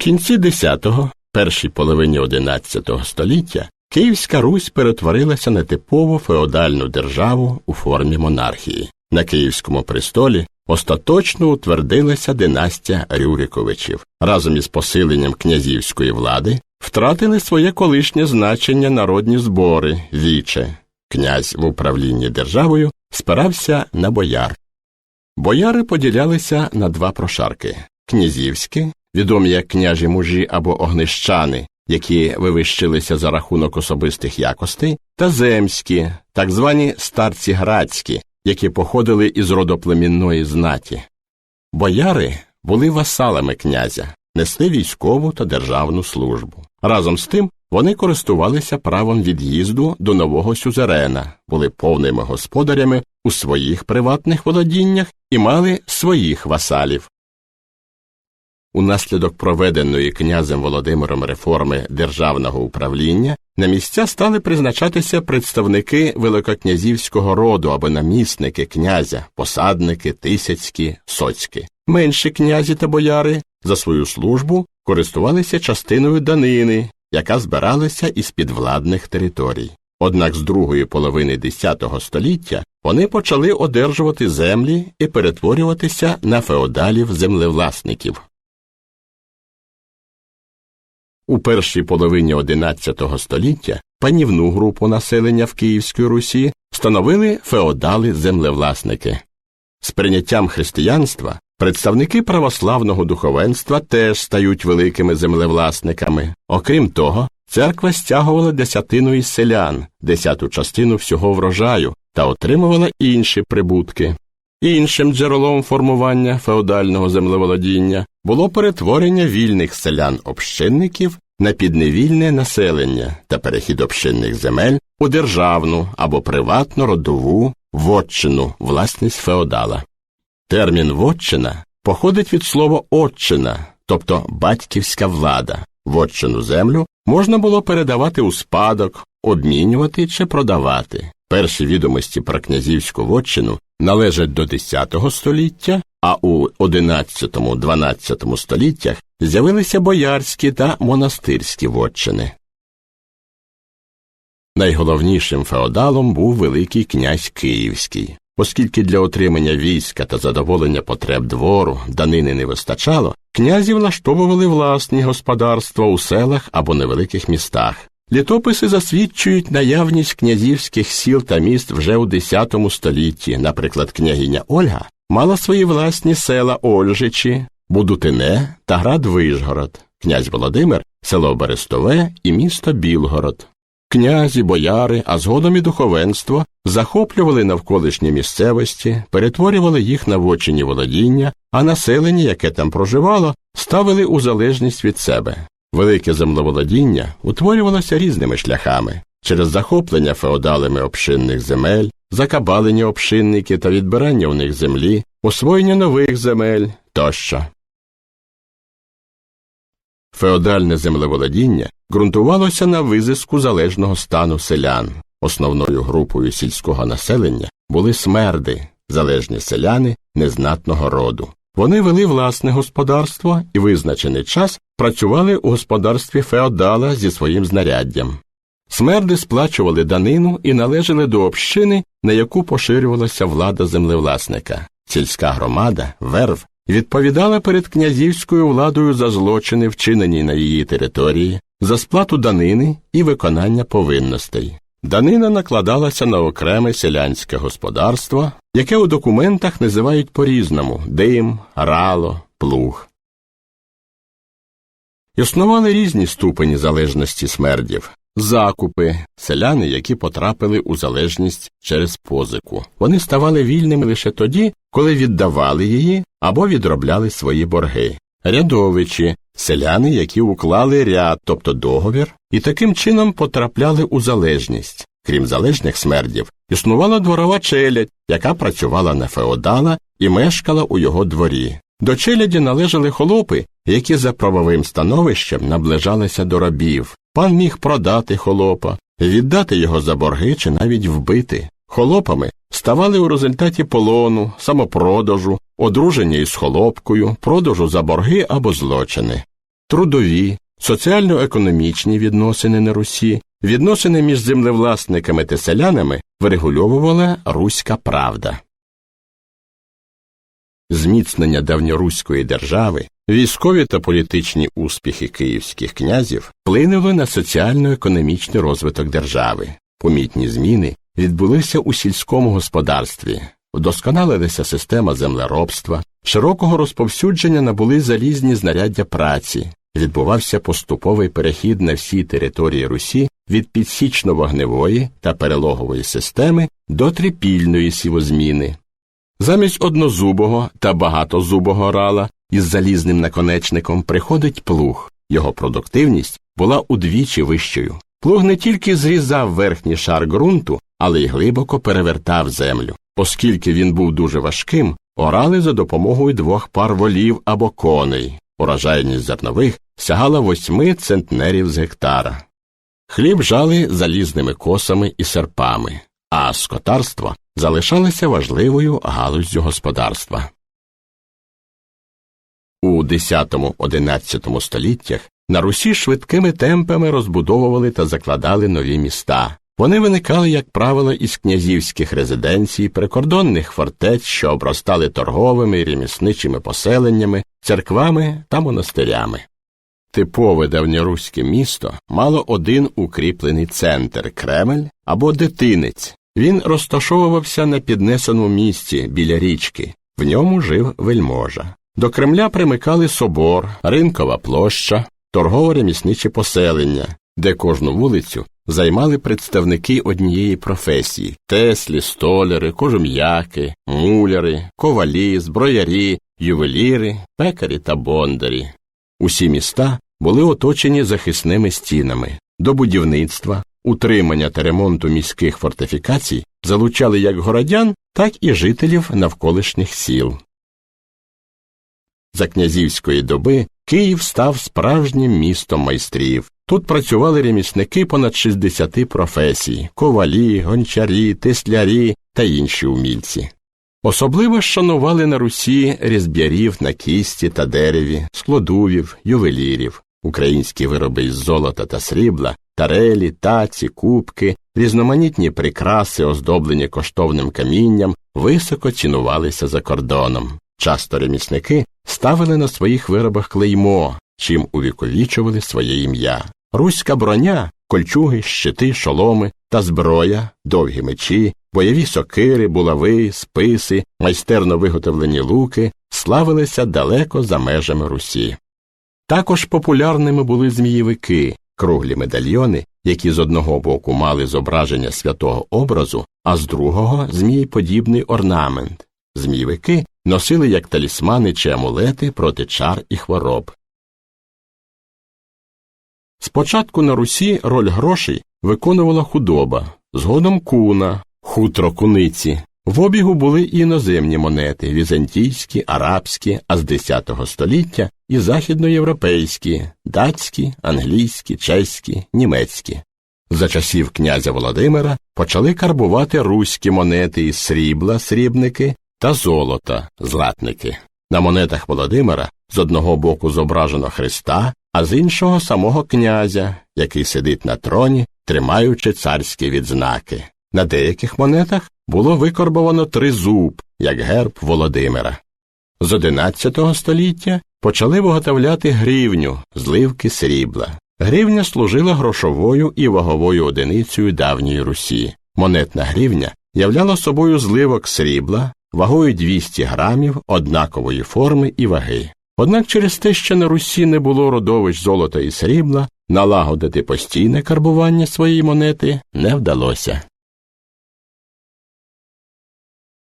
кінці X, першій половині XI століття Київська Русь перетворилася на типову феодальну державу у формі монархії. На Київському престолі остаточно утвердилася династія Рюриковичів. Разом із посиленням князівської влади втратили своє колишнє значення народні збори віче. Князь в управлінні державою спирався на бояр. Бояри поділялися на два прошарки князівські, відомі як княжі мужі або огнищани, які вивищилися за рахунок особистих якостей, та земські, так звані старці градські, які походили із родоплемінної знаті. Бояри були васалами князя, несли військову та державну службу. Разом з тим вони користувалися правом від'їзду до нового сюзерена, були повними господарями у своїх приватних володіннях і мали своїх васалів. Унаслідок проведеної князем Володимиром реформи державного управління на місця стали призначатися представники великокнязівського роду або намісники князя, посадники, тисяцькі, соцькі. Менші князі та бояри за свою службу користувалися частиною данини, яка збиралася із підвладних територій. Однак з другої половини X століття вони почали одержувати землі і перетворюватися на феодалів землевласників. У першій половині XI століття панівну групу населення в Київській Русі становили феодали-землевласники. З прийняттям християнства представники православного духовенства теж стають великими землевласниками. Окрім того, церква стягувала десятину із селян, десяту частину всього врожаю та отримувала інші прибутки. Іншим джерелом формування феодального землеволодіння було перетворення вільних селян-общинників на підневільне населення та перехід общинних земель у державну або приватну родову вотчину, власність феодала. Термін вотчина походить від слова отчина, тобто батьківська влада. Вотчину землю можна було передавати у спадок, обмінювати чи продавати. Перші відомості про князівську вотчину належать до X століття, а у XI-XII століттях з'явилися боярські та монастирські вотчини. Найголовнішим феодалом був Великий князь Київський. Оскільки для отримання війська та задоволення потреб двору данини не вистачало, князі влаштовували власні господарства у селах або невеликих містах. Літописи засвідчують наявність князівських сіл та міст вже у X столітті. Наприклад, княгиня Ольга мала свої власні села Ольжичі, Будутине та град Вишгород, князь Володимир, село Берестове і місто Білгород. Князі, бояри, а згодом і духовенство захоплювали навколишні місцевості, перетворювали їх на вочині володіння, а населення, яке там проживало, ставили у залежність від себе. Велике землеволодіння утворювалося різними шляхами через захоплення феодалами общинних земель, закабалення общинники та відбирання у них землі, освоєння нових земель тощо. Феодальне землеволодіння ґрунтувалося на визиску залежного стану селян. Основною групою сільського населення були смерди, залежні селяни незнатного роду. Вони вели власне господарство і визначений час працювали у господарстві феодала зі своїм знаряддям. Смерди сплачували данину і належали до общини, на яку поширювалася влада землевласника. Сільська громада, верв, відповідала перед князівською владою за злочини, вчинені на її території, за сплату данини і виконання повинностей. Данина накладалася на окреме селянське господарство, яке у документах називають по різному дим, рало, плуг. Існували різні ступені залежності смердів. Закупи, селяни, які потрапили у залежність через позику. Вони ставали вільними лише тоді, коли віддавали її або відробляли свої борги. Рядовичі, селяни, які уклали ряд, тобто договір, і таким чином потрапляли у залежність. Крім залежних смердів, існувала дворова челядь, яка працювала на феодала і мешкала у його дворі. До челяді належали холопи, які за правовим становищем наближалися до рабів. Пан міг продати холопа, віддати його за борги чи навіть вбити. Холопами ставали у результаті полону, самопродажу, одруження із холопкою, продажу за борги або злочини. трудові, соціально-економічні відносини на Русі, відносини між землевласниками та селянами врегульовувала Руська правда. Зміцнення давньоруської держави, військові та політичні успіхи київських князів вплинули на соціально-економічний розвиток держави. Помітні зміни відбулися у сільському господарстві, вдосконалилася система землеробства, широкого розповсюдження набули залізні знаряддя праці, відбувався поступовий перехід на всій території Русі від підсічно-вогневої та перелогової системи до трипільної сівозміни. Замість однозубого та багатозубого рала із залізним наконечником приходить плуг. Його продуктивність була удвічі вищою. Плуг не тільки зрізав верхній шар ґрунту, але й глибоко перевертав землю. Оскільки він був дуже важким, орали за допомогою двох пар волів або коней. Урожайність зернових сягала восьми центнерів з гектара. Хліб жали залізними косами і серпами, а скотарство залишалося важливою галуздю господарства. У X-XI століттях на Русі швидкими темпами розбудовували та закладали нові міста. Вони виникали, як правило, із князівських резиденцій, прикордонних фортець, що обростали торговими і ремісничими поселеннями, церквами та монастирями. Типове давньоруське місто мало один укріплений центр Кремль або дитинець. Він розташовувався на піднесеному місці біля річки, в ньому жив вельможа. До Кремля примикали собор, ринкова площа, торгово-ремісничі поселення, де кожну вулицю займали представники однієї професії теслі, столяри, кожум'яки, муляри, ковалі, зброярі, ювеліри, пекарі та бондарі. Усі міста були оточені захисними стінами. До будівництва, утримання та ремонту міських фортифікацій залучали як городян, так і жителів навколишніх сіл. За князівської доби Київ став справжнім містом майстрів. Тут працювали ремісники понад 60 професій ковалі, гончарі, теслярі та інші умільці. Особливо шанували на Русі різб'ярів на кісті та дереві, складувів, ювелірів, українські вироби із золота та срібла, тарелі, таці, кубки, різноманітні прикраси, оздоблені коштовним камінням, високо цінувалися за кордоном. Часто ремісники ставили на своїх виробах клеймо, чим увіковічували своє ім'я. Руська броня, кольчуги, щити, шоломи та зброя, довгі мечі, бойові сокири, булави, списи, майстерно виготовлені луки славилися далеко за межами Русі. Також популярними були змієвики, круглі медальйони, які з одного боку мали зображення святого образу, а з другого змієподібний орнамент. Змієвики носили як талісмани чи амулети проти чар і хвороб. Спочатку на Русі роль грошей виконувала худоба, згодом куна, хутро куниці. В обігу були іноземні монети візантійські, арабські, а з X століття і західноєвропейські, датські, англійські, чеські, німецькі. За часів князя Володимира почали карбувати руські монети із срібла, срібники та золота, златники. На монетах Володимира з одного боку зображено Христа, а з іншого самого князя, який сидить на троні, тримаючи царські відзнаки. На деяких монетах було викорбовано тризуб, як герб Володимира. З XI століття почали виготовляти гривню, зливки срібла. Гривня служила грошовою і ваговою одиницею давньої Русі. Монетна гривня являла собою зливок срібла, вагою 200 грамів однакової форми і ваги. Однак через те, що на Русі не було родовищ золота і срібла, налагодити постійне карбування своєї монети не вдалося.